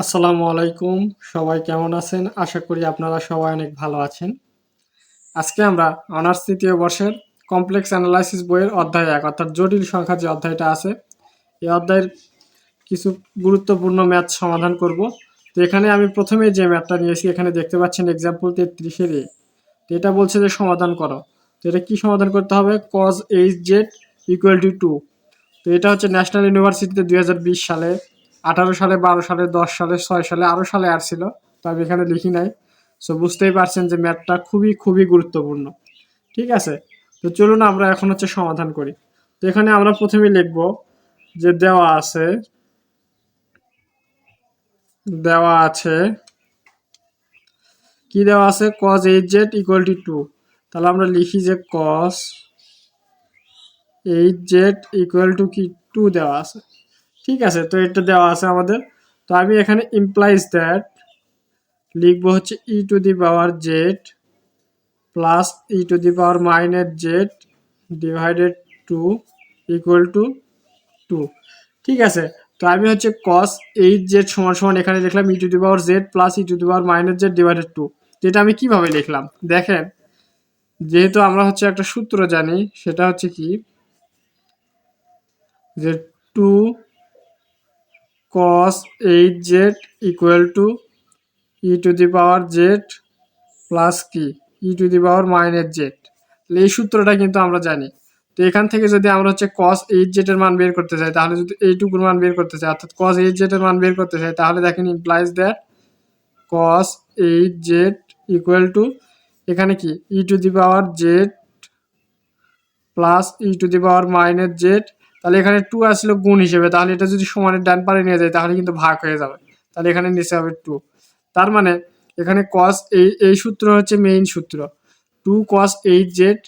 আসসালামু আলাইকুম। সবাই কেমন আছেন? আশা করি আপনারা সবাই অনেক ভালো আছেন। আজকে আমরা অনার্স তৃতীয় বর্ষের কমপ্লেক্স অ্যানালাইসিস বইয়ের অধ্যায় এক, অর্থাৎ জটিল সংখ্যা যে অধ্যায়টা আছে, এই অধ্যায়ের কিছু গুরুত্বপূর্ণ ম্যাথ সমাধান করব। তো এখানে আমি প্রথমে যে ম্যাথটা নিয়েছি, এখানে দেখতে পাচ্ছেন এক্সাম্পল তেত্রিশের এ। তো এটা বলছে যে সমাধান করো। তো এটা কী সমাধান করতে হবে? Cos H Z equal to two তো এটা হচ্ছে ন্যাশনাল ইউনিভার্সিটিতে দু হাজার বিশ সালে আঠারো সালে, বারো সালে, দশ সালে, ছয় সালে আরও সালে আসছিল তো আমি এখানে লিখি নাই। সো বুঝতেই পারছেন যে ম্যাথটা খুবই খুবই গুরুত্বপূর্ণ। ঠিক আছে? তো চলুন আমরা এখন হচ্ছে সমাধান করি। তো এখানে আমরা প্রথমে লিখব যে দেওয়া আছে দেওয়া আছে, কি দেওয়া আছে? Cos H Z equal to two তাহলে আমরা লিখি যে cos H Z equal to কি? টু দেওয়া আছে। ঠিক আছে, তো এটা দেওয়া আছে আমাদের। তো আমি এখানে ইমপ্লাইজ দ্যাট লিখব হচ্ছে e to the power Z plus e to the power minus Z divided two equal to two two আছে, তো আমি হচ্ছে কস এইট জেড সমান সমান এখানে লিখলাম e to the power Z plus e to the power minus Z divided two যেটা আমি কীভাবে লিখলাম? দেখেন, যেহেতু আমরা হচ্ছে একটা সূত্র জানি, সেটা হচ্ছে কি? যে two cos 8z equal to e to the power Z plus কি e to the power minus Z এই সূত্রটা কিন্তু আমরা জানি। তো এখান থেকে যদি আমরা হচ্ছে কস এইট জেটের মান বের করতে চাই, তাহলে যদি এইটুকুর মান বের করতে চাই, অর্থাৎ কস এইট জেটের মান বের করতে চাই, তাহলে দেখেন implies that cos eight Z equal to এখানে কি? E to the power Z plus e to the power minus Z তাহলে এখানে টু আসলো গুণ হিসেবে, তাহলে এটা যদি সমানের ডান পারে নিয়ে যায়, তাহলে কিন্তু ভাগ হয়ে যাবে। তাহলে এখানে নিচে হবে টু তার মানে এখানে কস এই এই সূত্র হচ্ছে মেইন সূত্র। Two cos eight Z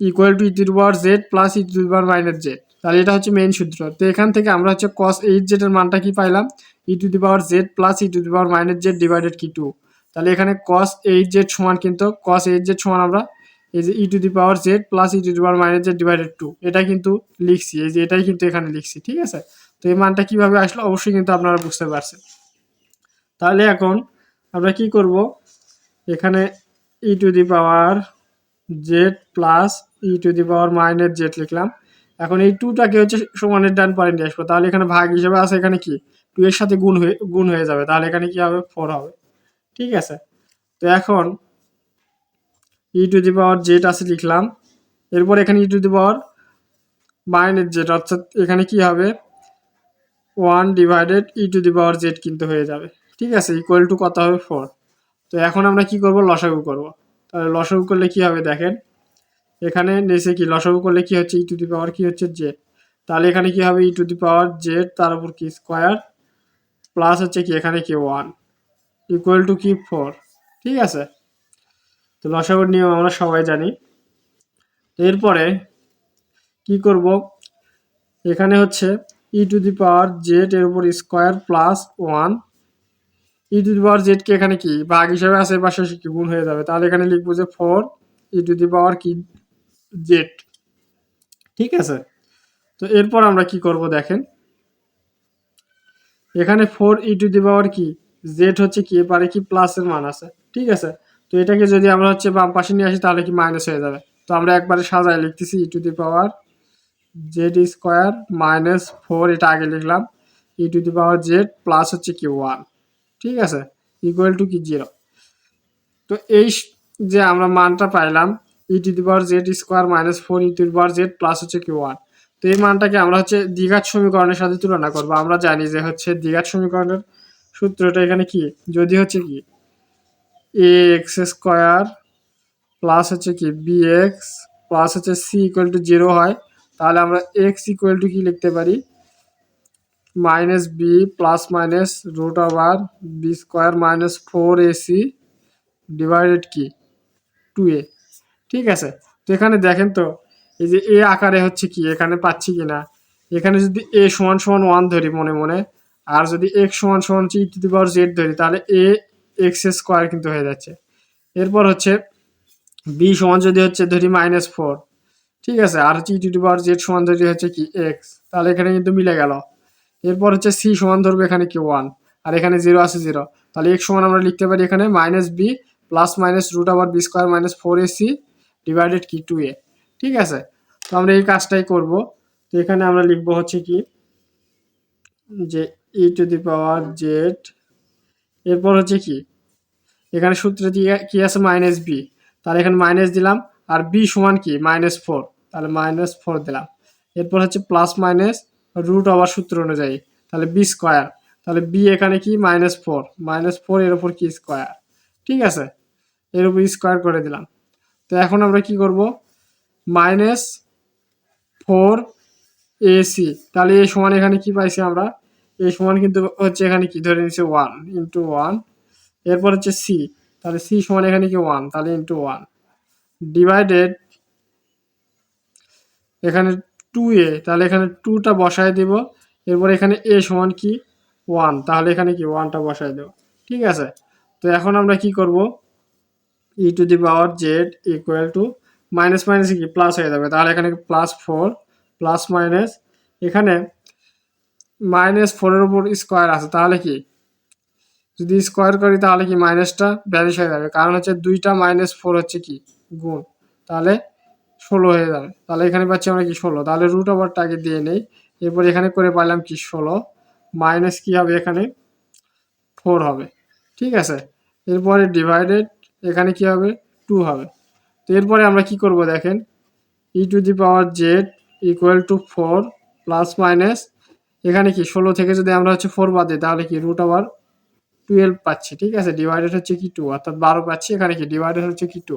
equal to e to power Z plus e to power minus Z তাহলে এটা হচ্ছে মেইন সূত্র। তো এখান থেকে আমরা হচ্ছে কস এইট জেডের মানটা কি পাইলাম? E to the power Z plus e to the power minus Z divided কি টু তাহলে এখানে কস এইট জেড সমান কিন্তু কস এইট জেড সমান আমরা এই যে e to the power Z plus e to the power minus Z divided two এটা কিন্তু লিখছি, এই যে এটাই কিন্তু এখানে লিখছি, ঠিক আছে? তো এই মানটা কীভাবে আসলো অবশ্যই কিন্তু আপনারা বুঝতে পারছেন। তাহলে এখন আমরা কি করব? এখানে e to the power Z plus e to the power minus Z লিখলাম। এখন এই টুটাকে হচ্ছে সমানের ডান পারে নিয়ে আসব। তাহলে এখানে ভাগ হিসেবে আছে এখানে কি? টু এর সাথে গুণ হয়ে গুণ হয়ে যাবে। তাহলে এখানে কি হবে? ফোর হবে। ঠিক আছে? তো এখন ই টু দি পাওয়ার জেড আছে লিখলাম। এরপর এখানে e to the power minus Z অর্থাৎ এখানে কি হবে? One divided e to the power Z কিন্তু হয়ে যাবে। ঠিক আছে ইকুয়াল টু কত হবে? ফোর তো এখন আমরা কি করব? লসাগু করব। তাহলে লসাগু করলে কি হবে দেখেন? এখানে নিচে কি? লসাগু করলে কি হচ্ছে? ই টু দি পাওয়ার কি হচ্ছে? জেড তাহলে এখানে কি হবে? ই টু দি পাওয়ার জেড তার উপর কি? স্কোয়ার প্লাস হচ্ছে কি? এখানে কি? ওয়ান ইকুয়াল টু কি? ফোর ঠিক আছে? তো লসাগুর নিয়ম আমরা সবাই জানি। তো এরপরে কি করব? এখানে হচ্ছে ই টু দি পাওয়ার জেড এর উপর square plus one e to the power জেডকে এখানে কি? ভাগ হিসাবে আছে, পাশে কি? গুণ হয়ে যাবে। তাহলে এখানে লিখব যে four e to the power কি? জেড ঠিক আছে? তো এরপর আমরা কি করব দেখেন? এখানে four e to the power কি? জেড হচ্ছে কি? এবারে কি? প্লাসের মান আছে। ঠিক আছে? তো এটাকে যদি আমরা হচ্ছে বাম পাশে নিয়ে আসি, তাহলে কি মাইনাস হয়ে যাবে? তো আমরা একবারে সাজায় লিখতেছি e to the power Z square minus four এটা আগে লিখলাম e to the power Z plus হচ্ছে কি ওয়ান ঠিক আছে? ইকুয়াল টু কি জিরো তো এই যে আমরা মানটা পাইলাম e to the power Z square minus four e to the power Z plus হচ্ছে কি ওয়ান তো এই মানটাকে আমরা হচ্ছে দ্বিঘাত সমীকরণের সাথে তুলনা করব। আমরা জানি যে হচ্ছে দ্বিঘাত সমীকরণের সূত্রটা এখানে কি? যদি হচ্ছে কি এ এক্স স্কোয়ার প্লাস হচ্ছে কি বি এক্স প্লাস হচ্ছে সি ইকুয়াল টু জিরো হয়, তাহলে আমরা এক্স ইকুয়াল টু কি লিখতে পারি? Minus B plus minus root over B square minus four A C divided কি? টু এ ঠিক আছে? তো এখানে দেখেন তো, এই যে এ আকারে হচ্ছে কি, এখানে পাচ্ছি কি না এখানে যদি এ সমান সমান ওয়ান ধরি মনে মনে, আর যদি এক্স সমান সমান ই টু জেড ধরি, তাহলে এ এক্স স্কোয়ার কিন্তু হয়ে যাচ্ছে। এরপর হচ্ছে বি সমান যদি হচ্ছে ধরি মাইনাস ফোর ঠিক আছে? আর হচ্ছে ই টু পাওয়ার জেড সমান ধরি হচ্ছে কি এক্স তাহলে এখানে কিন্তু মিলে গেল। এরপর হচ্ছে সি সমান ধরবে এখানে কি ওয়ান আর এখানে জিরো আছে জিরো তাহলে এক্স সমান আমরা লিখতে পারি এখানে minus B plus minus root আবার B square minus four A C divided কি টু এ ঠিক আছে? তো আমরা এই কাজটাই করব। তো এখানে আমরা লিখব হচ্ছে কি যে e to the power Z এরপর হচ্ছে কি? এখানে সূত্রে দিয়ে কি আছে? মাইনাস বি তাহলে এখানে মাইনাস দিলাম, আর বি সমান কি? মাইনাস ফোর তাহলে মাইনাস ফোর দিলাম। এরপর হচ্ছে প্লাস মাইনাস রুট আবার সূত্র অনুযায়ী। তাহলে বি স্কোয়ার তাহলে বি এখানে কি? মাইনাস ফোর মাইনাস ফোর এর উপর কি স্কোয়ার ঠিক আছে? এর উপর স্কোয়ার করে দিলাম। তো এখন আমরা কি করব? মাইনাস ফোর এসি তাহলে এ সমান এখানে কি পাইছি আমরা? এই সমান কিন্তু হচ্ছে এখানে কি? ধরে নিচ্ছে ওয়ান ইন্টু ওয়ান এরপর হচ্ছে সি তাহলে সি সমান এখানে কি? ওয়ান তাহলে ইন্টু ওয়ান ডিভাইডেড এখানে টু এ তাহলে এখানে টুটা বসায় দিব। এরপর এখানে এ সমান কি? ওয়ান তাহলে এখানে কি? ওয়ানটা বসায় দেব। ঠিক আছে? তো এখন আমরা কি করব? E to the power Z equal to minus minus কি? প্লাস হয়ে যাবে। তাহলে এখানে প্লাস ফোর প্লাস মাইনাস এখানে মাইনাস ফোরের উপর স্কোয়ার আছে, তাহলে কি? যদি স্কোয়ার করি, তাহলে কি মাইনাসটা ভ্যানিশ হয়ে যাবে। কারণ হচ্ছে দুইটা মাইনাস ফোর হচ্ছে কি? গুণ। তাহলে ষোলো হয়ে যাবে। তাহলে এখানে পাচ্ছি আমরা কি ষোলো? তাহলে রুট ওভারটা আগে দিয়ে নেই। এরপর এখানে করে পাইলাম কি ষোলো? মাইনাস কি হবে এখানে? ফোর হবে। ঠিক আছে? এরপরে ডিভাইডেড এখানে কি হবে? টু হবে। তো এরপরে আমরা কি করব দেখেন? E to the power Z equal to four plus minus এখানে কি ষোলো থেকে যদি আমরা হচ্ছে ফোর বাদ দিই, তাহলে কি রুট আবার টুয়েলভ পাচ্ছি, ঠিক আছে? ডিভাইডেড হচ্ছে কি টু অর্থাৎ বারো পাচ্ছি, এখানে কি ডিভাইডেড হচ্ছে কি টু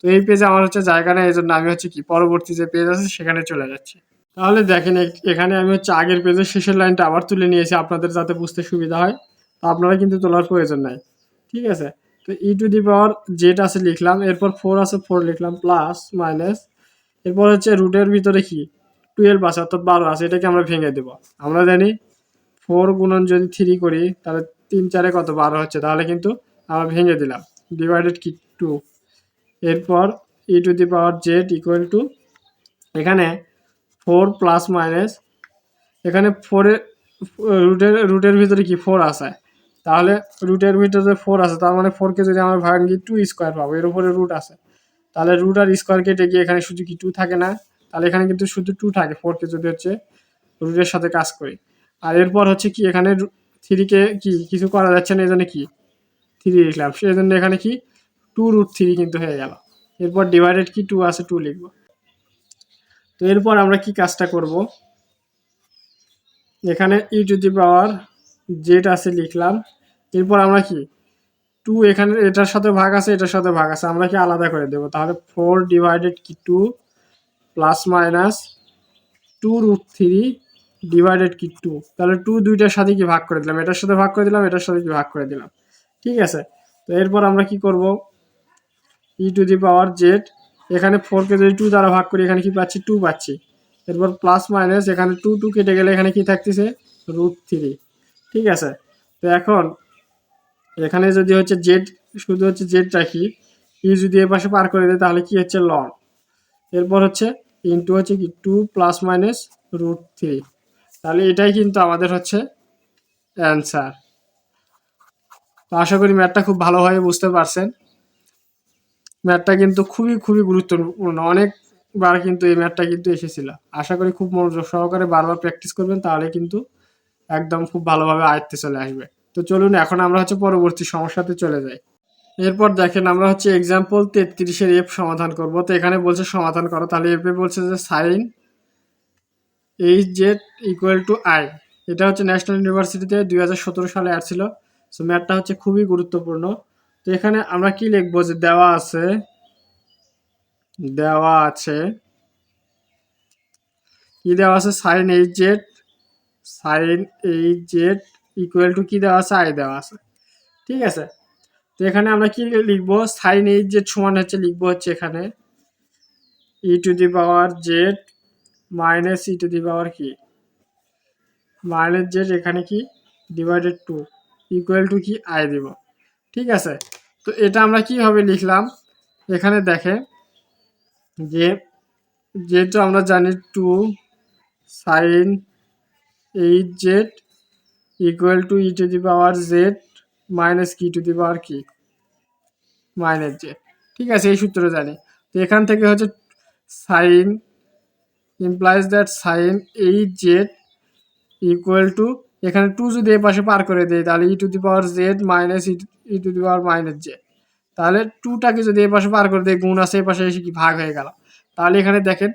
তো এই পেজে আমার হচ্ছে জায়গা নেই এই জন্য আমি হচ্ছে কি পরবর্তী যে পেজ আছে সেখানে চলে যাচ্ছি। তাহলে দেখেন এখানে আমি হচ্ছে আগের পেজের শেষের লাইনটা আবার তুলে নিয়েছি, আপনাদের যাতে বুঝতে সুবিধা হয়, তো আপনারা কিন্তু তোলার প্রয়োজন নাই, ঠিক আছে? তো ই টু দি পাওয়ার জেড আছে লিখলাম, এরপর ফোর আছে ফোর লিখলাম প্লাস মাইনাস এরপর হচ্ছে রুটের ভিতরে কি? টুয়েলভ আছে অর্থাৎ বারো আছে, এটাকে আমরা ভেঙে দেবো। আমরা জানি ফোর গুণন যদি থ্রি করি, তাহলে তিন চারে কত? বারো হচ্ছে। তাহলে কিন্তু আমরা ভেঙে দিলাম। ডিভাইডেড কি? টু এরপর e to the power Z equal to এখানে ফোর প্লাস মাইনাস এখানে ফোরের রুটের রুটের ভিতরে কি? ফোর আছে। তাহলে রুটের ভিতরে ফোর আছে, তার মানে ফোরকে যদি আমরা ভাঙি টু স্কোয়ার পাবো। এর উপরে রুট আছে। তাহলে রুট আর স্কোয়ার কেটে গিয়ে এখানে শুধু কি? টু থাকে না। তাহলে এখানে কিন্তু শুধু টু থাকে ফোরকে যদি হচ্ছে রুটের সাথে কাজ করি। আর এরপর হচ্ছে কি, এখানে থ্রিকে কি কিছু করা যাচ্ছে না এই জন্য কি? থ্রি লিখলাম। সেই জন্য এখানে কি টু রুট থ্রি কিন্তু হয়ে গেল। এরপর ডিভাইডেড কি টু আছে টু লিখব। তো এরপর আমরা কি কাজটা করব? এখানে ই টু দি পাওয়ার জেড আছে লিখলাম। এরপর আমরা কি টু এখানে, এটার সাথে ভাগ আছে, এটার সাথে ভাগ আছে, আমরা কি আলাদা করে দেবো? তাহলে ফোর ডিভাইডেড কি two plus minus two root three divided কি টু তাহলে টু দুইটার সাথে কি ভাগ করে দিলাম? এটার সাথে ভাগ করে দিলাম, এটার সাথে কি ভাগ করে দিলাম? ঠিক আছে? তো এরপর আমরা কি করব? ই টু দি পাওয়ার জেড এখানে ফোরকে যদি টু দ্বারা ভাগ করি, এখানে কি পাচ্ছি? টু পাচ্ছি। এরপর প্লাস মাইনাস এখানে টু টু কেটে গেলে এখানে কি থাকতেছে? রুট থ্রি ঠিক আছে? তো এখন এখানে যদি হচ্ছে জেড শুধু হচ্ছে জেড রাখি ই যদি এ পাশে পার করে দেয়, তাহলে কি হচ্ছে? লন এরপর হচ্ছে ইন্টু হচ্ছে কি? Two plus minus root three তাহলে এটাই কিন্তু আমাদের হচ্ছে অ্যান্সার তো আশা করি ম্যাথটা খুব ভালোভাবে বুঝতে পারছেন। ম্যাথটা কিন্তু খুবই খুবই গুরুত্বপূর্ণ। অনেকবার কিন্তু এই ম্যাথটা কিন্তু এসেছিল। আশা করি খুব মনোযোগ সহকারে বারবার প্র্যাকটিস করবেন, তাহলে কিন্তু একদম খুব ভালোভাবে আয়ত্তে চলে আসবে। তো চলুন, এখন আমরা হচ্ছে পরবর্তী সমস্যাতে চলে যাই। এরপর দেখেন আমরা হচ্ছে এক্সাম্পল তেত্রিশের এফ সমাধান করব। তো এখানে বলছে সমাধান করো, তাহলে এফে বলছে যে sine H Z equal to I এটা হচ্ছে ন্যাশনাল ইউনিভার্সিটিতে দুই হাজার সতেরো সালে আসছিল সো ম্যাথটা হচ্ছে খুবই গুরুত্বপূর্ণ। তো এখানে আমরা কি লিখব যে দেওয়া আছে দেওয়া আছে, কি দেওয়া আছে? Sine H Z sine H Z equal to কি দেওয়া আছে? আই দেওয়া আছে। ঠিক আছে? তো এখানে আমরা কি লিখব? সাইন এইচ জেড সমান হচ্ছে লিখব হচ্ছে এখানে। E to the power Z minus E to the power কি? মাইনাস জেড এখানে কি? ডিভাইডেড টু ইকুয়াল টু কি? আই দিব। ঠিক আছে? তো এটা আমরা কীভাবে লিখলাম? এখানে দেখে যে যেহেতু আমরা জানি two sine H Z equal to E to the power Z minus কি টু দি পাওয়ার কি? মাইনাস জেড ঠিক আছে, এই সূত্র জানি। তো এখান থেকে হচ্ছে sine implies that sine H Z equal to এখানে টু যদি এই পাশে পার করে দেয় তাহলে E to the power Z minus E to the power minus Z তাহলে টুটাকে যদি এই পাশে পার করে দেয় গুণ আছে, এই পাশে এসে কি ভাগ হয়ে গেল। তাহলে এখানে দেখেন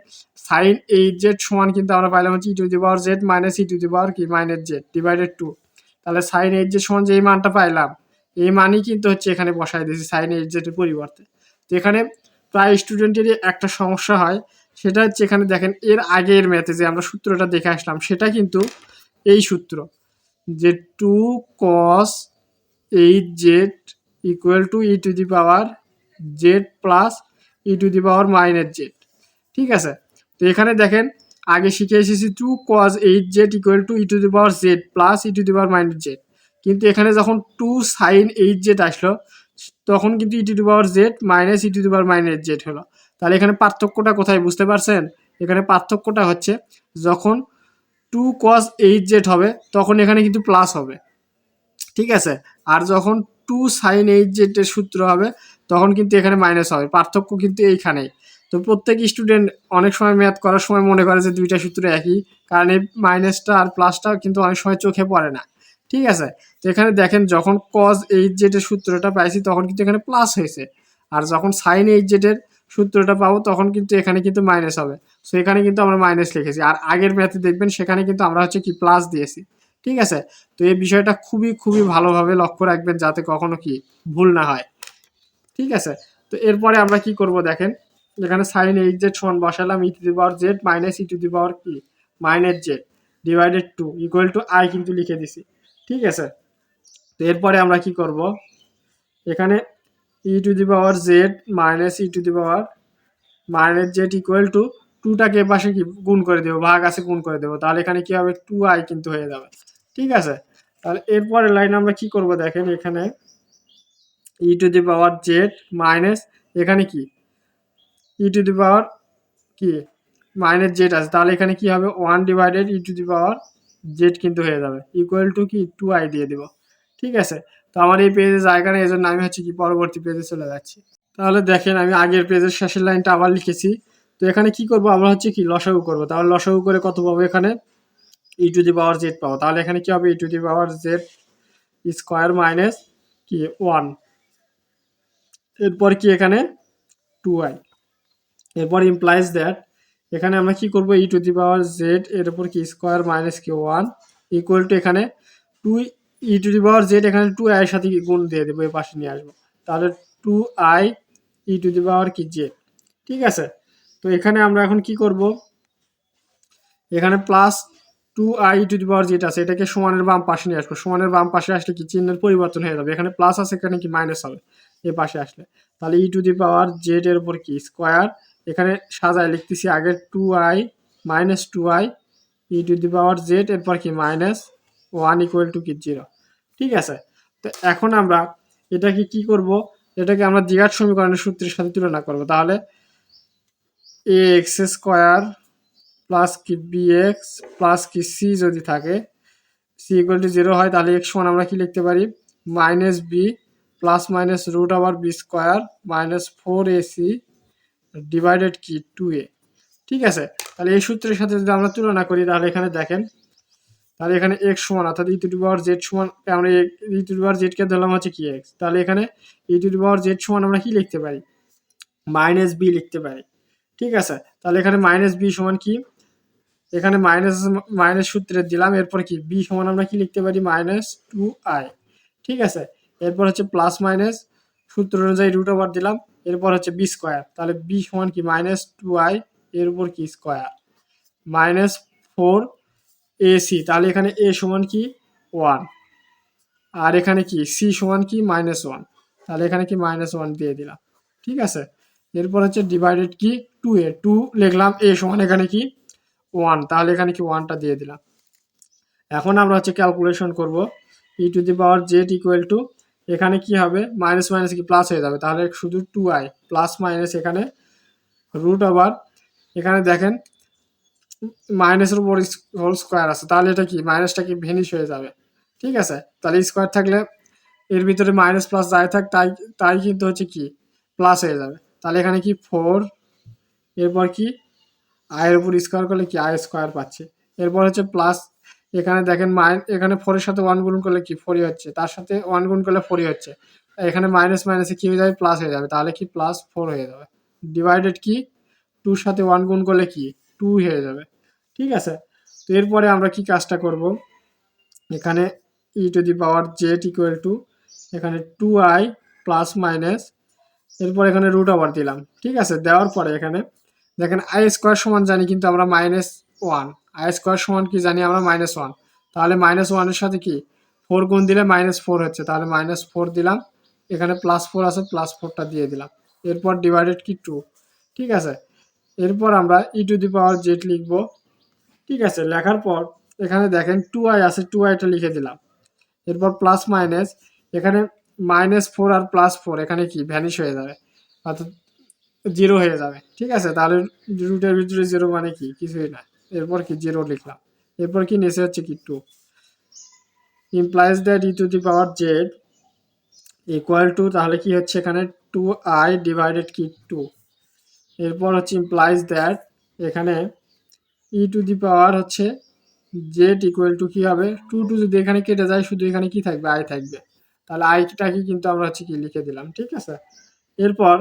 সাইন এইট জেড সমান কিন্তু আমরা পাইলাম হচ্ছে E to the power Z minus E to the power কি? মাইনাস জেড ডিভাইডেড টু তাহলে সাইন এইট জেড সমান যে এই মানটা পাইলাম, এই মানই কিন্তু হচ্ছে এখানে বসাই দিয়েছি সাইন এইট জেডের পরিবর্তে। তো এখানে প্রায় স্টুডেন্টেরই একটা সমস্যা হয়, সেটা হচ্ছে এখানে দেখেন এর আগের ম্যাথে যে আমরা সূত্রটা দেখে আসলাম, সেটা কিন্তু এই সূত্র যে two cos H Z equal to E to the power Z plus E to the power minus Z ঠিক আছে? তো এখানে দেখেন আগে শিখে এসেছি two cos H Z equal to E to the power Z plus E to the power minus Z কিন্তু এখানে যখন টু সাইন এইট জেড আসলো, তখন কিন্তু E to the power Z minus E to the power minus Z হলো। তাহলে এখানে পার্থক্যটা কোথায় বুঝতে পারছেন? এখানে পার্থক্যটা হচ্ছে যখন টু কস এইট জেড হবে, তখন এখানে কিন্তু প্লাস হবে। ঠিক আছে? আর যখন টু সাইন এইট জেডের সূত্র হবে, তখন কিন্তু এখানে মাইনাস হবে। পার্থক্য কিন্তু এইখানেই। তো প্রত্যেক স্টুডেন্ট অনেক সময় ম্যাথ করার সময় মনে করে যে দুইটা সূত্র একই, কারণ এই মাইনাসটা আর প্লাসটা কিন্তু অনেক সময় চোখে পড়ে না। ঠিক আছে? তো এখানে দেখেন যখন কজ এইট জেডের সূত্রটা পাইছি তখন কিন্তু এখানে প্লাস হয়েছে। আর যখন সাইন এইট জেডের সূত্রটা পাবো তখন কিন্তু এখানে কিন্তু মাইনাস হবে। সো এখানে কিন্তু আমরা মাইনাস লিখেছি। আর আগের ম্যাথে দেখবেন সেখানে কিন্তু আমরা হচ্ছে কি প্লাস দিয়েছি। ঠিক আছে? তো এই বিষয়টা খুবই খুবই ভালোভাবে লক্ষ্য রাখবেন যাতে কখনো কি ভুল না হয়। ঠিক আছে? তো এরপরে আমরা কি করব দেখেন? এখানে সাইন এইচ জেড সমান বসালাম E to the power Z minus E to the power কি? Minus Z divided two equal to I কিন্তু লিখে দিছি। ঠিক আছে? তো এরপরে আমরা কি করব? এখানে E to the power Z minus E to the power minus Z equal to টুটাকে পাশে কি গুণ করে দেবো? ভাগ আছে গুণ করে দেবো। তাহলে এখানে কি হবে? টু আই কিন্তু হয়ে যাবে। ঠিক আছে? তাহলে এরপরে লাইন আমরা কি করব দেখেন এখানে? E to the power Z minus এখানে কি? ই টু দি পাওয়ার কি? মাইনাস জেড আছে। তাহলে এখানে কি হবে? One divided E to the power Z কিন্তু হয়ে যাবে। ইকুয়াল টু কি? টু আই দিয়ে দেবো। ঠিক আছে? তো আমার এই পেজে জায়গা নেই এই জন্য আমি হচ্ছে কি পরবর্তী পেজে চলে যাচ্ছি। তাহলে দেখেন, আমি আগের পেজের শেষের লাইনটা আবার লিখেছি। তো এখানে কি করব? আমরা হচ্ছে কি লসাগু করব। তাহলে লসাগু করে কত পাবো এখানে? ই টু দি পাওয়ার জেড পাবো। তাহলে এখানে কি হবে? E to the power Z square minus কি? ওয়ান এরপর কি এখানে? টু আই এরপর ইমপ্লাইজ দ্যাট এখানে আমরা কি করব? ই টু দি পাওয়ার জেড এর উপর কি স্কোয়ার মাইনাস কি ওয়ান ইকুয়াল টু এখানে two E to the power Z এখানে টু আই এর সাথে কি গুণ দিয়ে দেবো? এই পাশে নিয়ে আসব। তাহলে two I E to the power কি জেড ঠিক আছে? তো এখানে আমরা এখন কি করব? এখানে plus two I to the power যেটা আছে। এটাকে সমানের বাম পাশে নিয়ে আসব। সমানের বাম পাশে আসলে কি চিহ্নের পরিবর্তন হয়ে যাবে? এখানে প্লাস আছে, এখানে কি মাইনাস হবে? এ পাশে আসলে। তাহলে ই টু দি পাওয়ার জেড এর উপর কি? স্কোয়ার এখানে সাজায় লিখতেছি আগে two I minus two I E to the power Z এরপর কি মাইনাস ওয়ান ইকুয়াল টু কি জিরো ঠিক আছে? তো এখন আমরা এটাকে কি করব? এটাকে আমরা দ্বিঘাত সমীকরণের সূত্রের সাথে তুলনা করব। তাহলে এ এক্স স্কোয়ার প্লাস কি বি এক্স প্লাস কি সি যদি থাকে সি ইকুয়াল টু জিরো হয়, তাহলে এক্স সমান আমরা কি লিখতে পারি? Minus B plus minus root আবার B square minus four A C divided কি টু এ ঠিক আছে? তাহলে এই সূত্রের সাথে যদি আমরা তুলনা করি, তাহলে এখানে দেখেন, তাহলে এখানে এক্স সমান, অর্থাৎ e to the power z সমান, আমরা ই টু দি পাওয়ার জেডকে ধরলাম হচ্ছে কি এক্স তাহলে এখানে ই টু পাওয়ার জেড সমান আমরা কি লিখতে পারি? মাইনাস বি লিখতে পারি। ঠিক আছে? তাহলে এখানে মাইনাস বি সমান কি? এখানে মাইনাস মাইনাস সূত্রে দিলাম, এরপর কি? বি সমান আমরা কি লিখতে পারি? মাইনাস টু আই ঠিক আছে? এরপর হচ্ছে প্লাস মাইনাস সূত্র অনুযায়ী রুট ওভার দিলাম। এরপর হচ্ছে বি স্কোয়ার তাহলে বি সমান কি? মাইনাস টু আই এর উপর কি? স্কোয়ার মাইনাস ফোর এসি তাহলে এখানে এ সমান কি? ওয়ান আর এখানে কি? সি সমান কি? মাইনাস ওয়ান তাহলে এখানে কি? মাইনাস ওয়ান দিয়ে দিলাম। ঠিক আছে? এরপর হচ্ছে ডিভাইডেড কি? টু এ টু লিখলাম এ সমান এখানে কি? ওয়ান তাহলে এখানে কি? ওয়ানটা দিয়ে দিলাম। এখন আমরা হচ্ছে ক্যালকুলেশন করব। E to the power Z equal to এখানে কি হবে? মাইনাস মাইনাস কি? প্লাস হয়ে যাবে। তাহলে শুধু টু আই প্লাস মাইনাস এখানে রুট আবার এখানে দেখেন মাইনাসের উপর হোল স্কোয়ার আছে। তাহলে এটা কি? মাইনাসটা কি ভেনিশ হয়ে যাবে। ঠিক আছে? তাহলে স্কোয়ার থাকলে এর ভিতরে মাইনাস প্লাস যাই থাক, তাই তাই কিন্তু হচ্ছে কি? প্লাস হয়ে যাবে। তাহলে এখানে কি? ফোর এরপর কি? আয়ের উপর স্কোয়ার করলে কি? আয় স্কোয়ার পাচ্ছে। এরপর হচ্ছে প্লাস এখানে দেখেন মাইন এখানে ফোরের সাথে ওয়ান গুণ করলে কি? ফোরই হচ্ছে। তার সাথে ওয়ান গুণ করলে ফোরই হচ্ছে। এখানে মাইনাস মাইনাসে কি হয়ে যাবে? প্লাস হয়ে যাবে। তাহলে কি প্লাস ফোর হয়ে যাবে? ডিভাইডেড কি? টুর সাথে ওয়ান গুণ করলে কি? টু হয়ে যাবে। ঠিক আছে? তো এরপরে আমরা কি কাজটা করব? এখানে E to the power Z equal to এখানে টু আই প্লাস মাইনাস এরপর এখানে রুট ওভার দিলাম। ঠিক আছে? দেওয়ার পরে এখানে দেখেন আই স্কোয়ার সমান জানি, কিন্তু আমরা মাইনাস ওয়ান আই স্কোয়ার সমান কি জানি আমরা মাইনাস ওয়ান তাহলে মাইনাস ওয়ানের সাথে কি? ফোর গুণ দিলে মাইনাস ফোর হচ্ছে। তাহলে মাইনাস ফোর দিলাম। এখানে প্লাস ফোর আছে প্লাস ফোরটা দিয়ে দিলাম। এরপর ডিভাইডেড কি টু ঠিক আছে? এরপর আমরা ই টু দি পাওয়ার জেড লিখব। ঠিক আছে? লেখার পর এখানে দেখেন টু আই আছে টু আইটা লিখে দিলাম। এরপর প্লাস মাইনাস এখানে মাইনাস ফোর আর প্লাস ফোর এখানে কি? ভ্যানিশ হয়ে যাবে। অর্থাৎ জিরো হয়ে যাবে। ঠিক আছে? তাহলে রুটের ভিতরে জিরো মানে কি? কিছুই না এরপর কি জিরো লিখলাম। এরপর কি নেসে হচ্ছে কি two implies that E to the power Z equal to তাহলে কি হচ্ছে এখানে টু আই ডিভাইডেড কি টু এরপর হচ্ছে ইমপ্লাইজ দ্যাট এখানে ই টু দি পাওয়ার হচ্ছে জেড ইকুয়াল টু কি হবে? টু টু যদি এখানে কেটে যায় শুধু এখানে কি থাকবে? আই থাকবে। তাহলে আইটাকে কিন্তু আমরা হচ্ছে কি লিখে দিলাম, ঠিক আছে? এরপর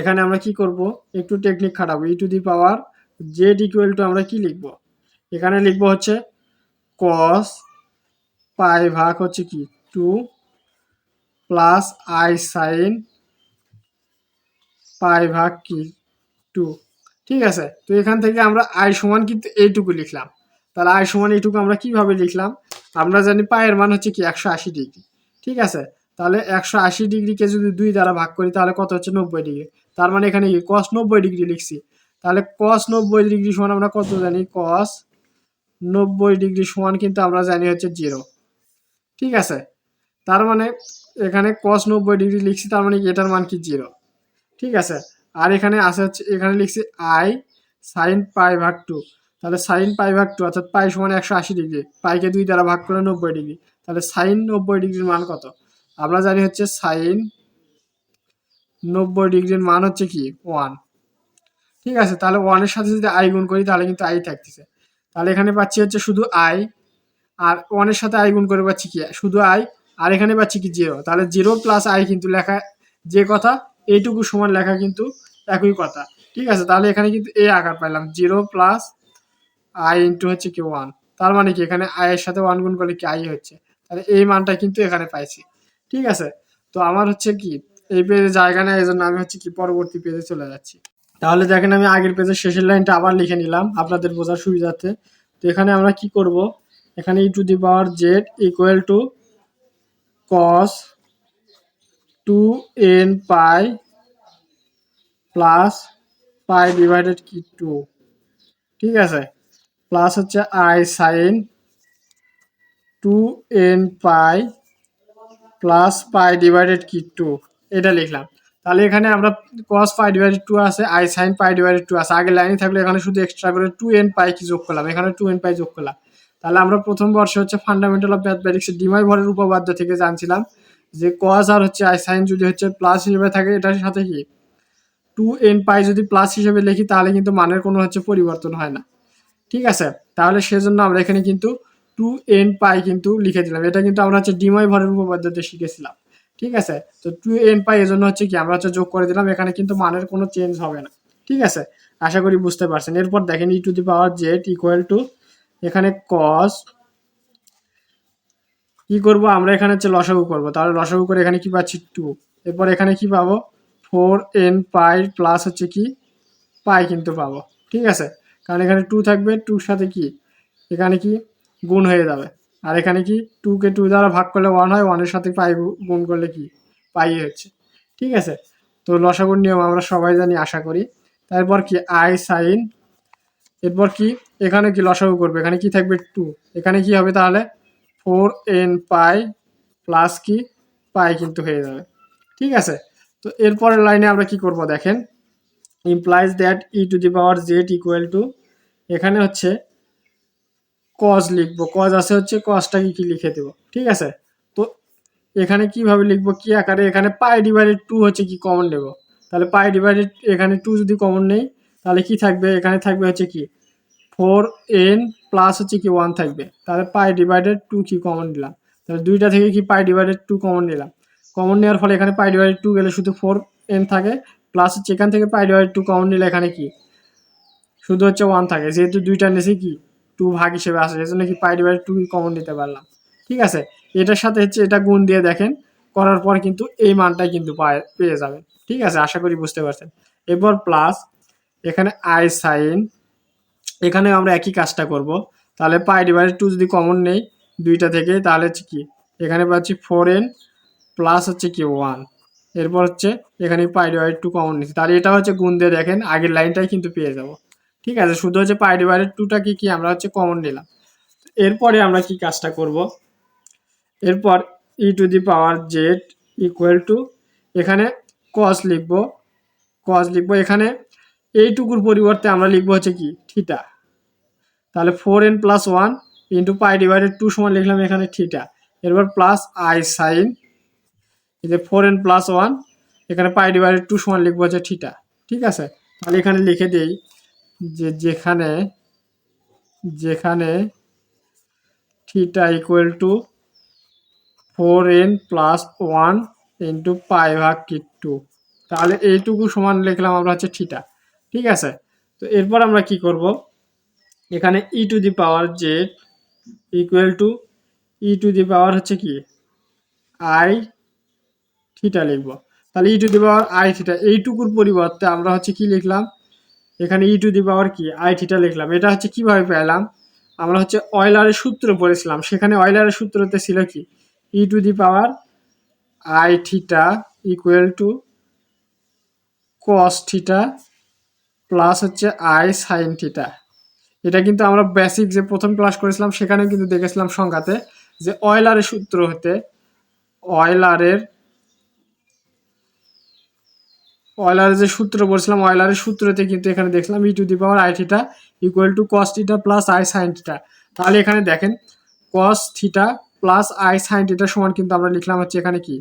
এখানে আমরা কি করব? একটু technique খাটাবো। E to the power Z equal to আমরা কি লিখব? এখানে লিখব হচ্ছে কস পাই ভাগ হচ্ছে কি? Two plus I sine pi ভাগ কি? টু ঠিক আছে? তো এখান থেকে আমরা আই সমান কিন্তু এইটুকু লিখলাম। তাহলে আই সমান এইটুকু আমরা কীভাবে লিখলাম? আমরা জানি পায়ের মান হচ্ছে কি? একশো আশি ডিগ্রি ঠিক আছে? তাহলে একশো আশি ডিগ্রিকে যদি দুই দ্বারা ভাগ করি, তাহলে কত হচ্ছে? নব্বই ডিগ্রি তার মানে এখানে কি? কস নব্বই ডিগ্রি লিখছি। তাহলে কস নব্বই ডিগ্রি সমান আমরা কত জানি? কস নব্বই ডিগ্রি সমান কিন্তু আমরা জানি হচ্ছে জিরো ঠিক আছে? তার মানে এখানে কস নব্বই ডিগ্রি লিখছি, তার মানে এটার মান কি? জিরো ঠিক আছে? আর এখানে আছে হচ্ছে, এখানে লিখছি আই সাইন পাই ভাগ টু তাহলে সাইন পাই ভাগ টু অর্থাৎ পাই সমান একশো আশি ডিগ্রি। পাইকে দুই দ্বারা ভাগ করে নব্বই ডিগ্রি। তাহলে সাইন নব্বই ডিগ্রির মান কত? আমরা জানি হচ্ছে সাইন নব্বই ডিগ্রির মান হচ্ছে কি? ওয়ান ঠিক আছে? তাহলে ওয়ানের সাথে যদি আই গুণ করি, তাহলে কিন্তু আই থাকতেছে। তাহলে এখানে পাচ্ছি হচ্ছে শুধু আই আর ওয়ানের সাথে আই গুণ করে পাচ্ছি কি? শুধু আই আর এখানে পাচ্ছি কি জিরো তাহলে জিরো প্লাস আই কিন্তু লেখা যে কথা, এইটুকু সমান লেখা কিন্তু একই কথা। ঠিক আছে? তাহলে এখানে কিন্তু এ আকার পাইলাম। জিরো প্লাস আই ইন্টু হচ্ছে কি ওয়ান তার মানে কি? এখানে আয়ের সাথে ওয়ান গুণ করলে কি আই হচ্ছে? তাহলে এই মানটা কিন্তু এখানে পাইছি। ঠিক আছে? তো আমার হচ্ছে কি, এই পেজে জায়গা নেই এই জন্য আমি হচ্ছে কি পরবর্তী পেজে চলে যাচ্ছি। তাহলে দেখেন আমি আগের পেজের শেষের লাইনটা আবার লিখে নিলাম, আপনাদের বোঝার সুবিধার্থে। তো এখানে আমরা কি করব? এখানে E to the power Z equal to cos two N pi plus pi divided কি টু ঠিক আছে? প্লাস হচ্ছে I sine two N pi plus pi divided কি টু এটা লিখলাম। তাহলে এখানে আমরা কস পাই ডিভাইডেড টু আছে I sine pi divided two আছে। আগে লাইনে থাকলে এখানে শুধু এক্সট্রা করে টু এন পাই কি যোগ করলাম? এখানে টু এন পাই যোগ করলাম। তাহলে আমরা প্রথম বর্ষে হচ্ছে ফান্ডামেন্টাল অফ ম্যাথমেটিক্সের ডিমাই ভরের উপপাদ্য থেকে জানছিলাম যে কস আর হচ্ছে আই সাইন যদি হচ্ছে প্লাস হিসেবে থাকে, এটার সাথে কি? টু এন পাই যদি প্লাস হিসেবে লিখি, তাহলে কিন্তু মানের কোনো হচ্ছে পরিবর্তন হয় না। ঠিক আছে? তাহলে সেজন্য আমরা এখানে কিন্তু টু এন পাই কিন্তু লিখে দিলাম। এটা কিন্তু আমরা হচ্ছে ডিমাই ভরের উপপাদ্যতে শিখেছিলাম। ঠিক আছে? তো টু এন পাই এজন্য হচ্ছে কি, আমরা হচ্ছে যোগ করে দিলাম, এখানে কিন্তু মানের কোনো চেঞ্জ হবে না। ঠিক আছে? আশা করি বুঝতে পারছেন। এরপর দেখেন E to the power Z equal to এখানে কস কি করব? আমরা এখানে হচ্ছে লসাগু করব। তাহলে লসাগু করে এখানে কি পাচ্ছি? টু এরপর এখানে কি পাবো? ফোর এন পাই প্লাস হচ্ছে কি? পাই কিন্তু পাবো। ঠিক আছে? কারণ এখানে টু থাকবে। টুর সাথে কি? এখানে কি? গুণ হয়ে যাবে। আর এখানে কি টুকে টু দ্বারা ভাগ করলে ওয়ান হয় ওয়ানের সাথে পাই গুণ করলে কি? পাই হচ্ছে। ঠিক আছে? তো লসাগুর নিয়ম আমরা সবাই জানি, আশা করি। তারপর কি? আই সাইন এরপর কি? এখানে কি লসাগু করবে? এখানে কি থাকবে? টু এখানে কি হবে তাহলে? ফোর এন পাই প্লাস কি? পাই কিন্তু হয়ে যাবে। ঠিক আছে? তো এরপরের লাইনে আমরা কি করব দেখেন? Implies that E to the power Z equal to এখানে হচ্ছে কজ লিখব। কজ আছে হচ্ছে কজটাকে কি লিখে দেবো? ঠিক আছে? তো এখানে কীভাবে লিখব? কি আকারে? এখানে পাই ডিভাইডেড টু হচ্ছে কি কমন নেব। তাহলে পাই ডিভাইডেড এখানে টু যদি কমন নেই, তাহলে কি থাকবে? এখানে থাকবে হচ্ছে কি? ফোর এন প্লাস হচ্ছে কি ওয়ান থাকবে। তাহলে পাই ডিভাইডেড টু কি কমন নিলাম? তাহলে দুইটা থেকে কি পাই ডিভাইডেড টু কমন নিলাম? কমন নেওয়ার ফলে এখানে পাই ডিভাইডেড টু গেলে শুধু ফোর এন থাকে। প্লাস হচ্ছে এখান থেকে পাই ডিভাইডেড টু কমন নিলে এখানে কি? শুধু হচ্ছে ওয়ান থাকে। যেহেতু দুইটা নিচে কি? টু ভাগ হিসেবে আসে, সেই জন্য কি পাই ডিভাইডেড টু কমন নিতে পারলাম। ঠিক আছে? এটার সাথে হচ্ছে এটা গুণ দিয়ে দেখেন, করার পর কিন্তু এই মানটাই কিন্তু পায়- যাবেন। ঠিক আছে? আশা করি বুঝতে পারছেন। এরপর প্লাস এখানে আই সাইন এখানে আমরা একই কাজটা করব। তাহলে পাই ডিভাইডেড টু যদি কমন নেই, দুইটা থেকে, তাহলে হচ্ছে কি? এখানে পাচ্ছি ফোর এন প্লাস হচ্ছে কি ওয়ান এরপর হচ্ছে এখানে পাই ডিভাইডেড টু কমন নিচ্ছি। তাহলে এটা হচ্ছে গুণ দিয়ে দেখেন, আগের লাইনটাই কিন্তু পেয়ে যাব। ঠিক আছে, শুধু হচ্ছে পাই ডিভাইডেড টুটা কি কি, আমরা হচ্ছে কমন নিলাম। এরপরে আমরা কি কাজটা করব? এরপর E to the power Z equal to এখানে কস লিখব কস লিখব, এখানে এইটুকুর পরিবর্তে আমরা লিখব হচ্ছে কি? থিটা তাহলে four N plus one into pi divided two সমান লিখলাম এখানে থিটা এরপর প্লাস আই সাইন এই যে ফোর এন প্লাস ওয়ান এখানে পাই ডিভাইডেড টু সমান লিখব হচ্ছে থিটা ঠিক আছে? তাহলে এখানে লিখে দেই। যে যেখানে যেখানে theta equal to four N plus one into pi ভাগ কি টু তাহলে এইটুকু সমান লিখলাম আমরা হচ্ছে থিটা। ঠিক আছে? তো এরপর আমরা কি করব? এখানে E to the power Z equal to E to the power হচ্ছে কি? আই থিটা লিখব। তাহলে E to the power I theta এইটুকুর পরিবর্তে আমরা হচ্ছে কি লিখলাম? এখানে ই টু দি পাওয়ার কি? আই থিটা লিখলাম। এটা হচ্ছে কীভাবে পেলাম? আমরা হচ্ছে অয়লারের সূত্র পড়েছিলাম। সেখানে অয়লারের সূত্রতে ছিল কি? E to the power I theta equal to cos theta plus হচ্ছে আই সাইন থিটা এটা কিন্তু আমরা বেসিক যে প্রথম ক্লাস করেছিলাম, সেখানেও কিন্তু দেখেছিলাম সংখ্যাতে যে অয়লারের সূত্র হতে অয়লারের অয়লারের যে সূত্র বলছিলাম অয়লারের সূত্রতে কিন্তু এখানে দেখলাম E to the power I theta equal to cos theta plus I sine theta তাহলে এখানে দেখেন cos theta plus I sine theta সমান কিন্তু আমরা লিখলাম হচ্ছে এখানে কি?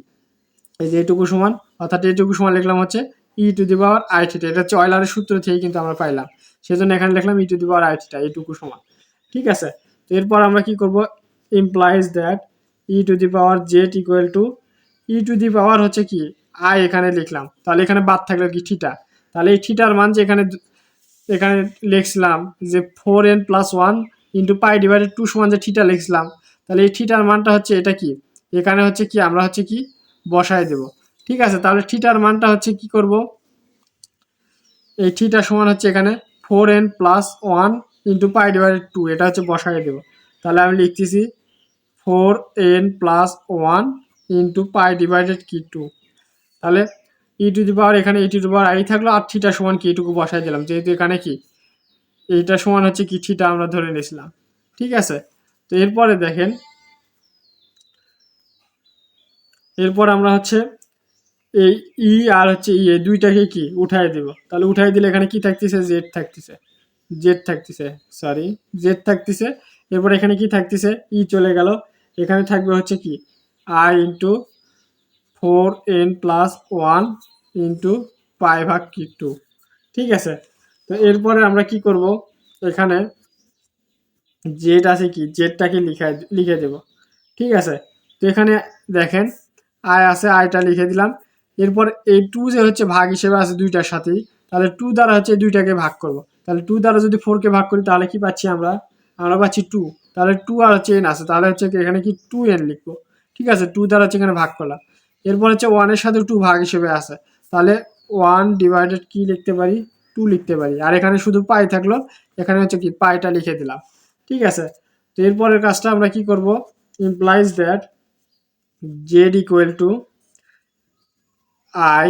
এই যে এইটুকু সমান, অর্থাৎ এইটুকু সমান লিখলাম হচ্ছে E to the power I theta এটা হচ্ছে অয়লারের সূত্র থেকে কিন্তু আমরা পাইলাম। সেজন্য এখানে লিখলাম E to the power I theta এইটুকু সমান। ঠিক আছে? তো এরপর আমরা কি করব? Implies that E to the power Z equal to E to the power হচ্ছে কি? আই এখানে লিখলাম। তাহলে এখানে বাদ থাকল কি থিটা? তাহলে এই থিটার মান যে এখানে এখানে লিখছিলাম যে four N plus one into pi divided two সমান যে থিটা লিখছিলাম, তাহলে এই থিটার মানটা হচ্ছে এটা কি? এখানে হচ্ছে কি, আমরা হচ্ছে কি বসায় দেব। ঠিক আছে, তাহলে থিটার মানটা হচ্ছে কি করব? এই থিটা সমান হচ্ছে এখানে four N plus one into pi divided two, এটা হচ্ছে বসায় দেব। তাহলে আমি লিখতেছি four N plus one into pi divided কি টু? তাহলে ই টু দি পাওয়ার এখানে ই টু দি পাওয়ার আই থাকল আর থিটা সমান কি? এটুকু বসাই দিলাম। যেহেতু এখানে কি? এইটা সমান হচ্ছে কি? থিটা আমরা ধরে নিয়েছিলাম। ঠিক আছে? তো এরপরে দেখেন, এরপর আমরা হচ্ছে এই ই আর হচ্ছে ই এই দুইটাকে কি? উঠাই দিব। তাহলে উঠাই দিলে এখানে কি থাকতেছে? জেড থাকতেছে। জেড থাকতেছে সরি জেড থাকতেছে। এরপর এখানে কি থাকতেছে? ই চলে গেল। এখানে থাকবে হচ্ছে কি? I into four N plus one into pi ভাগ কি টু। ঠিক আছে? তো এরপরে আমরা কি করব? এখানে জেড আছে কি? জেডটাকে লিখে লিখে দেব। ঠিক আছে? তো এখানে দেখেন আই আছে আইটা লিখে দিলাম। এরপর এই টু যে হচ্ছে ভাগ হিসেবে আছে দুইটার সাথেই, তাহলে টু দ্বারা হচ্ছে দুইটাকে ভাগ করব। তাহলে টু দ্বারা যদি ফোরকে ভাগ করি, তাহলে কি পাচ্ছি আমরা? আমরা পাচ্ছি টু। তাহলে টু আর হচ্ছে এন আছে। তাহলে হচ্ছে এখানে কি টু এন লিখব। ঠিক আছে? টু দ্বারা হচ্ছে এখানে ভাগ করলাম। এরপর হচ্ছে ওয়ানের সাথে টু ভাগ হিসেবে আছে। তাহলে ওয়ান ডিভাইডেড কি লিখতে পারি? টু লিখতে পারি। আর এখানে শুধু পাই থাকল। এখানে হচ্ছে কি? পাইটা লিখে দিলাম। ঠিক আছে? তো এরপরের কাজটা আমরা কি করব? Implies that Z equal to I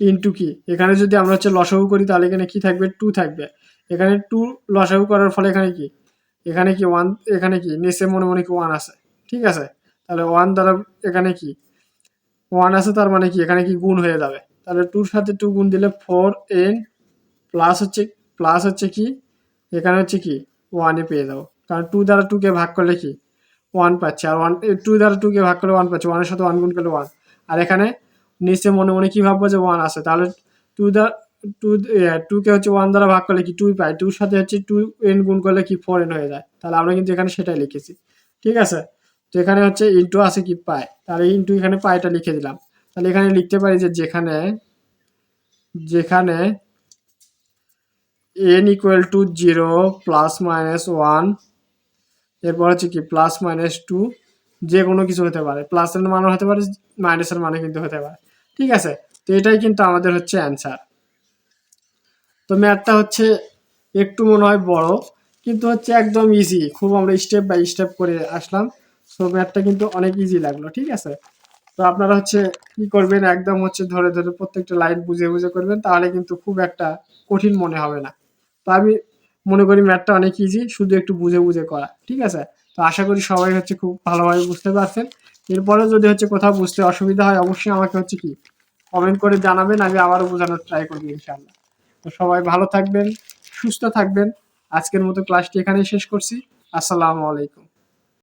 into কি? এখানে যদি আমরা হচ্ছে লসাগু করি, তাহলে এখানে কি থাকবে? টু থাকবে। এখানে টু লসাগু করার ফলে এখানে কি? এখানে কি ওয়ান এখানে কি? নিচে মনে মনে কি ওয়ান আছে। ঠিক আছে? তাহলে ওয়ান দ্বারা এখানে কি? ওয়ান আছে, তার মানে কি? এখানে কি গুণ হয়ে যাবে? তাহলে টুর সাথে টু গুণ দিলে ফোর এন প্লাস হচ্ছে প্লাস হচ্ছে কি? এখানে হচ্ছে কি? ওয়ানে পেয়ে যাব। কারণ টু দ্বারা টুকে ভাগ করলে কি? ওয়ান পাচ্ছে। আর ওয়ান টু দ্বারা টুকে ভাগ করলে ওয়ান পাচ্ছে। ওয়ানের সাথে ওয়ান গুণ করলে ওয়ান আর এখানে নিচে মনে মনে কি ভাববো যে ওয়ান আছে? তাহলে টু দ্বারা টু টুকে হচ্ছে ওয়ান দ্বারা ভাগ করলে কি টুই পাই? টুর সাথে হচ্ছে টু এন গুণ করলে কি ফোর এন হয়ে যায়? তাহলে আমরা কিন্তু এখানে সেটাই লিখেছি। ঠিক আছে? তো এখানে হচ্ছে ইন্টু আছে কি পাই? তাহলে ইন্টু এখানে পাইটা লিখে দিলাম। তাহলে এখানে লিখতে পারি যে যেখানে যেখানে N equal to zero plus minus one এরপর হচ্ছে কি প্লাস মাইনাস টু যে কোনো কিছু হতে পারে। প্লাসের মানে হতে পারে মাইনাসের মানে কিন্তু হতে পারে। ঠিক আছে? তো এটাই কিন্তু আমাদের হচ্ছে অ্যান্সার তো ম্যাথটা হচ্ছে একটু মনে হয় বড়, কিন্তু হচ্ছে একদম ইজি খুব আমরা স্টেপ বাই স্টেপ করে আসলাম। সো ম্যাথটা কিন্তু অনেক ইজি লাগল, ঠিক আছে? তো আপনারা হচ্ছে কি করবেন, একদম হচ্ছে ধরে ধরে প্রত্যেকটা লাইন বুঝে বুঝে করবেন, তাহলে কিন্তু খুব একটা কঠিন মনে হবে না। তো আমি মনে করি ম্যাথটা অনেক ইজি শুধু একটু বুঝে বুঝে করা, ঠিক আছে? তো আশা করি সবাই হচ্ছে খুব ভালোভাবে বুঝতে পারছেন। এরপরে যদি হচ্ছে কোথাও বুঝতে অসুবিধা হয়, অবশ্যই আমাকে হচ্ছে কি কমেন্ট করে জানাবেন, আমি আবারও বোঝানোর ট্রাই করব ইনশাআল্লাহ। তো সবাই ভালো থাকবেন, সুস্থ থাকবেন। আজকের মতো ক্লাসটি এখানেই শেষ করছি। আসসালামু আলাইকুম।